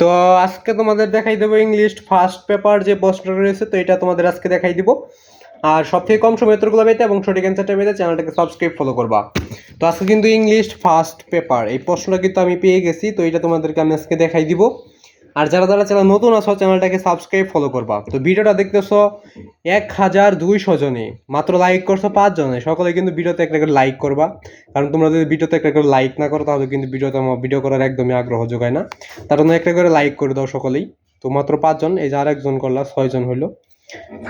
তো আজকে তোমাদের দেখাই দেবো ইংলিশ ফার্স্ট পেপার যে প্রশ্নটা রয়েছে, তো এটা তোমাদের আজকে দেখাই দিব। আর সব থেকে কম সময় উত্তরগুলো পেতে এবং সঠিক অ্যান্সারটা পেতে চ্যানেলটাকে সাবস্ক্রাইব ফলো করবা। তো আজকে কিন্তু ইংলিশ ফার্স্ট পেপার এই প্রশ্নটা কিন্তু আমি পেয়ে গেছি, তো এটা তোমাদেরকে আমি আজকে দেখাই দিব। আর যারা যারা চ্যানেল নতুন আছো, চ্যানেলটাকে সাবস্ক্রাইব ফলো করবা। তো ভিডিওটা দেখতেছো এক হাজার দুইশো জনে। মাত্র লাইক করছ পাঁচ জনে। সকলে কিন্তু ভিডিওতে একটা করে লাইক করবা। কারণ তোমরা যদি ভিডিওতে একটা করে লাইক না করো, তাহলে কিন্তু ভিডিওতে আমার ভিডিও করার একদমই আগ্রহ যোগায় না। তার জন্য একটা করে লাইক করে দাও সকলেই। তো মাত্র পাঁচজন এই যে আরেকজন করলা ছয়জন হইল।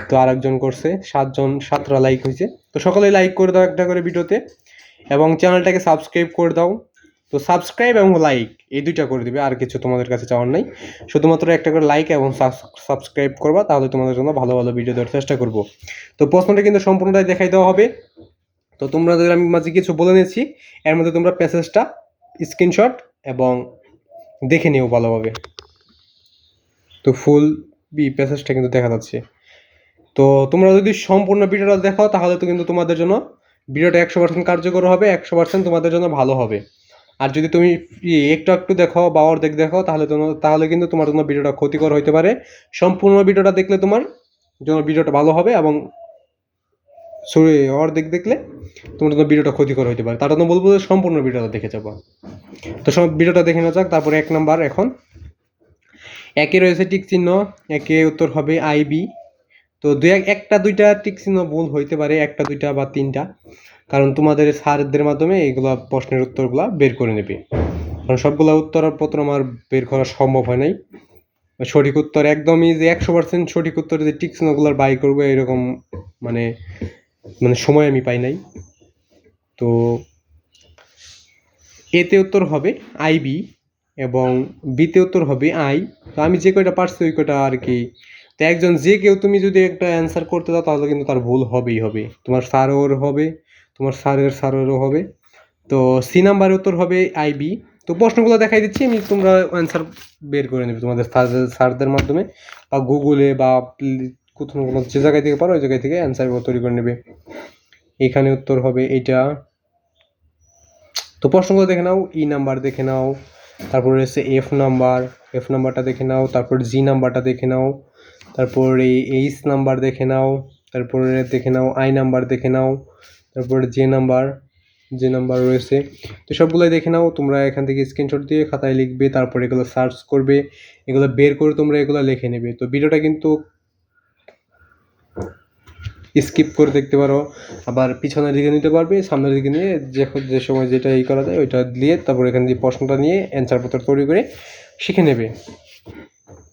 তো আরেকজন করছে সাতজন সাতটা লাইক হয়েছে। তো সকলেই লাইক করে দাও একটা করে ভিডিওতে। এবং চ্যানেলটাকে সাবস্ক্রাইব করে দাও। তো সাবস্ক্রাইব এবং লাইক এই দুইটা করে দিবে, আর কিছু তোমাদের কাছে চাওয়ার নাই। শুধুমাত্র একটা করে লাইক এবং সাবস্ক্রাইব করবা, তাহলে তোমাদের জন্য ভালো ভালো ভিডিও দেওয়ার চেষ্টা করব। তো প্রশ্নটা কিন্তু সম্পূর্ণটাই দেখাই দেওয়া হবে। তো তোমাদের আমি মাঝে কিছু বলে নিয়েছি, এর মধ্যে তোমরা প্যাসেজটা স্ক্রিনশট এবং দেখে নিও ভালোভাবে। তো ফুল বি প্যাসেজটা কিন্তু দেখা যাচ্ছে। তো তোমরা যদি সম্পূর্ণ ভিডিওটা দেখো তাহলে তো কিন্তু তোমাদের জন্য ভিডিওটা একশো পার্সেন্ট কার্যকর হবে, একশো পার্সেন্ট তোমাদের জন্য ভালো হবে। আর যদি তুমি একটু একটু দেখো বা অর্ধেক দেখো, তাহলে তাহলে কিন্তু তোমার জন্য ভিডিওটা ক্ষতিকর হতে পারে। সম্পূর্ণ ভিডিওটা দেখলে তোমার জন্য ভিডিওটা ভালো হবে এবং সরি, অর্ধেক দেখলে তোমার জন্য ভিডিওটা ক্ষতিকর হতে পারে। তার জন্য বলব যে সম্পূর্ণ ভিডিওটা দেখে যাব। তো সব ভিডিওটা দেখে নেওয়া যাক, তারপরে এক নাম্বার এখন। একে রয়েছে টিক চিহ্ন, একে উত্তর হবে আইবি তো দুই, এক, একটা দুইটা টিক চিহ্ন ভুল হইতে পারে, একটা দুইটা বা তিনটা। কারণ তোমাদের স্যারদের মাধ্যমে এইগুলা প্রশ্নের উত্তরগুলা বের করে নেবে। কারণ সবগুলা উত্তরপত্র আমার বের করা সম্ভব হয় নাই। সঠিক উত্তর একদমই যে একশো পার্সেন্ট সঠিক উত্তর যে টিক চিহ্নগুলোর বাই করব এরকম মানে মানে সময় আমি পাই নাই। তো এতে উত্তর হবে আইবি এবং বিতে উত্তর হবে আই। তো আমি যে কয়টা পারছি ওই কয়টা আর কি। তো একজন যে কেউ তুমি যদি একটা অ্যান্সার করতে দাও তাহলে কিন্তু তার ভুল হবেই হবে। তোমার স্যারের হবে তোমার স্যারের, স্যারেরও হবে। তো সি নাম্বার উত্তর হবে আইবি তো প্রশ্নগুলো দেখাই দিচ্ছি, আমি তোমরা অ্যান্সার বের করে নেবে তোমাদের স্যারদের মাধ্যমে। বা গুগলে বা কোথাও কোনো যে জায়গায় থেকে পারো, ওই জায়গায় থেকে অ্যান্সার তৈরি করে নেবে। এখানে উত্তর হবে এটা তো প্রশ্নগুলো দেখে নাও ই নাম্বার দেখে নাও, তারপর রয়েছে এফ নাম্বার এফ নাম্বারটা দেখে নাও, তারপর জি নাম্বারটা দেখে নাও, তারপর এই এইচ নাম্বার দেখে নাও, তারপরে দেখে নাও আই নাম্বার দেখে নাও তারপরে যে নাম্বার যে নাম্বার রয়েছে, তো সবগুলোই দেখে নাও, তোমরা এখান থেকে স্ক্রিনশট দিয়ে খাতায় লিখবে, তারপর এগুলো সার্চ করবে, এগুলো বের করে তোমরা এগুলো লিখে নেবে। তো ভিডিওটা কিন্তু স্কিপ করে দেখতে পারো, আবার পিছনের দিকে নিতে পারবে, সামনের দিকে নিয়ে যে যে সময় যেটা ই করা যায় ওইটা দিয়ে তারপর এখান দিয়ে প্রশ্নটা নিয়ে অ্যান্সার পত্র তৈরি করে শিখে নেবে।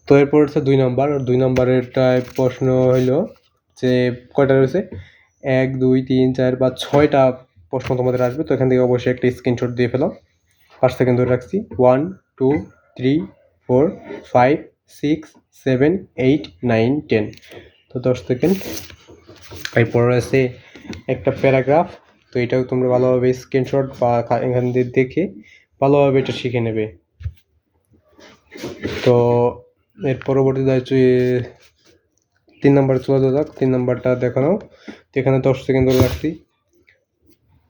তো এরপর হচ্ছে দুই নাম্বার দুই নাম্বারেরটায় প্রশ্ন হইল যে কয়টা রয়েছে? এক, দুই, তিন, চার বা ছয়টা প্রশ্ন তোমাদের আসবে, তো এখান থেকে অবশ্যই একটা স্ক্রিনশট দিয়ে ফেলো। পাঁচ সেকেন্ড ধরে রাখছি। One two three four five six seven eight nine ten তো দশ সেকেন্ড এরপর রয়েছে একটা প্যারাগ্রাফ তো এটাও তোমরা ভালোভাবে স্ক্রিনশট বা এখান দিয়ে দেখে ভালোভাবে এটা শিখে নেবে। তো এর পরবর্তীতে তিন নাম্বার চলে যাক, তিন নাম্বারটা দেখানো এখানে দশ সেকেন্ড ধরে রাখছি।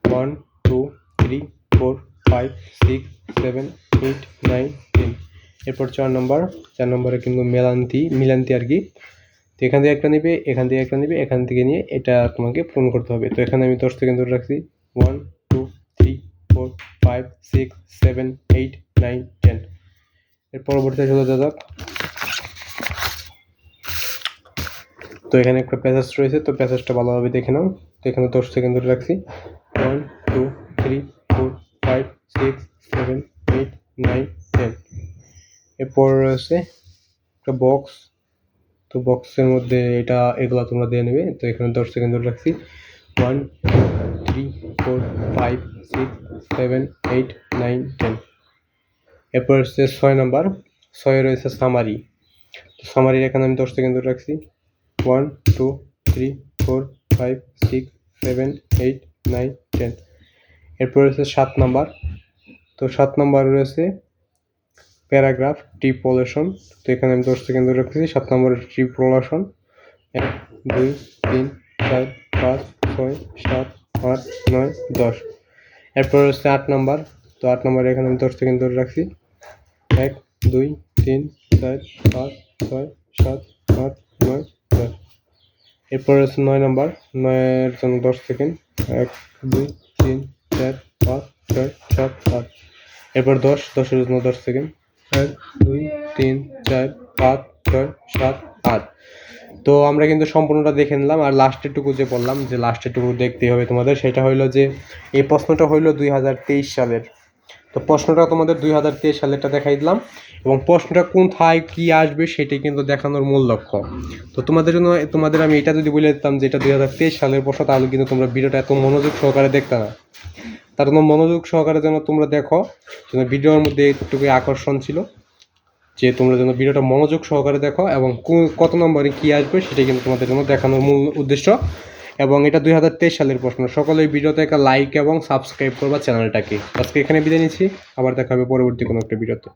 One two three four five six seven eight nine ten এরপর চার নম্বর। চার নম্বরে কিন্তু মেলান্তি, মিলান্তি আর কি। তো এখান থেকে একটা নেবে, এখান থেকে একটা নেবে, এখান থেকে নিয়ে এটা তোমাকে পূরণ করতে হবে। তো এখানে আমি দশ সেকেন্ড ধরে রাখছি। One two three four five six seven eight nine ten এর পরবর্তীতে চলে যাক। তো এখানে একটা প্যাসেজ রয়েছে, তো প্যাসেজটা ভালোভাবে দেখে নাও। তো এখানে দশ সেকেন্ড ধরে রাখছি। One two three four five six seven eight nine ten এরপর রয়েছে একটা বক্স তো বক্সের মধ্যে এটা, এগুলো তোমরা দিয়ে নেবে। তো এখানে দশ সেকেন্ড ধরে রাখছি। One two three four five six seven eight nine ten এরপর হচ্ছে ছয় নাম্বার। ছয়ে রয়েছে সামারি তো সামারির এখানে আমি দশ সেকেন্ড ধরে রাখছি। One, two, three, four, five, six, seven, eight, nine, ten. এরপর রয়েছে সাত নাম্বার। তো সাত নাম্বার রয়েছে প্যারাগ্রাফ ট্রিপোলেশন। তো এখানে আমি দশ সেকেন্ড ধরে রাখছি সাত নম্বরের ট্রিপোলেশন। এক, দুই, তিন, চার, পাঁচ, ছয়, সাত, আট, নয়, দশ। এরপর হচ্ছে আট নাম্বার। তো আট নম্বরে এখানে আমি দশ সেকেন্ড ধরে রাখছি। এক, দুই, তিন, চার, পাঁচ, ছয়, সাত, আট, নয় এরপর আছে নয় নম্বর, নয়ের জন্য দশ সেকেন্ড। এক, দুই, তিন, চার, পাঁচ, ছয়, সাত, আট। এরপর দশ, দশের জন্য দশ সেকেন্ড। এক, দুই, তিন, চার, পাঁচ, ছয়, সাত, আট। তো আমরা কিন্তু সম্পূর্ণটা দেখে নিলাম। আর লাস্টের টুকু যে বললাম, যে লাস্টের টুকু দেখতেই হবে তোমাদের, সেটা হইল যে, এই প্রশ্নটা হইল দুই হাজার তেইশ সালের। তো প্রশ্নটা তোমাদের দুই হাজার তেইশ সালেরটা দেখাই দিলাম। এবং প্রশ্নটা কোন কোথায়, কী আসবে সেটাই কিন্তু দেখানোর মূল লক্ষ্য। তো তোমাদের জন্য, তোমাদের আমি এটা যদি বলে দিতাম যে এটা দুই হাজার তেইশ সালের প্রশ্ন, তাহলে কিন্তু তোমরা ভিডিওটা এত মনোযোগ সহকারে দেখতে না। তার জন্য মনোযোগ সহকারে যেন তোমরা দেখো, যেন ভিডিওর মধ্যে একটুকু আকর্ষণ ছিল, যে তোমরা যেন ভিডিওটা মনোযোগ সহকারে দেখো এবং কত নম্বরে কী আসবে সেটাই কিন্তু তোমাদের জন্য দেখানোর মূল উদ্দেশ্য। এবং এটা দুই হাজার তেইশ সালের প্রশ্ন। সকলে ভিডিওতে একটা লাইক এবং সাবস্ক্রাইব করবা চ্যানেলটাকে। আজকে এখানে বিদায় নিচ্ছি। আবার দেখা হবে পরবর্তী কোনো একটা ভিডিওতে।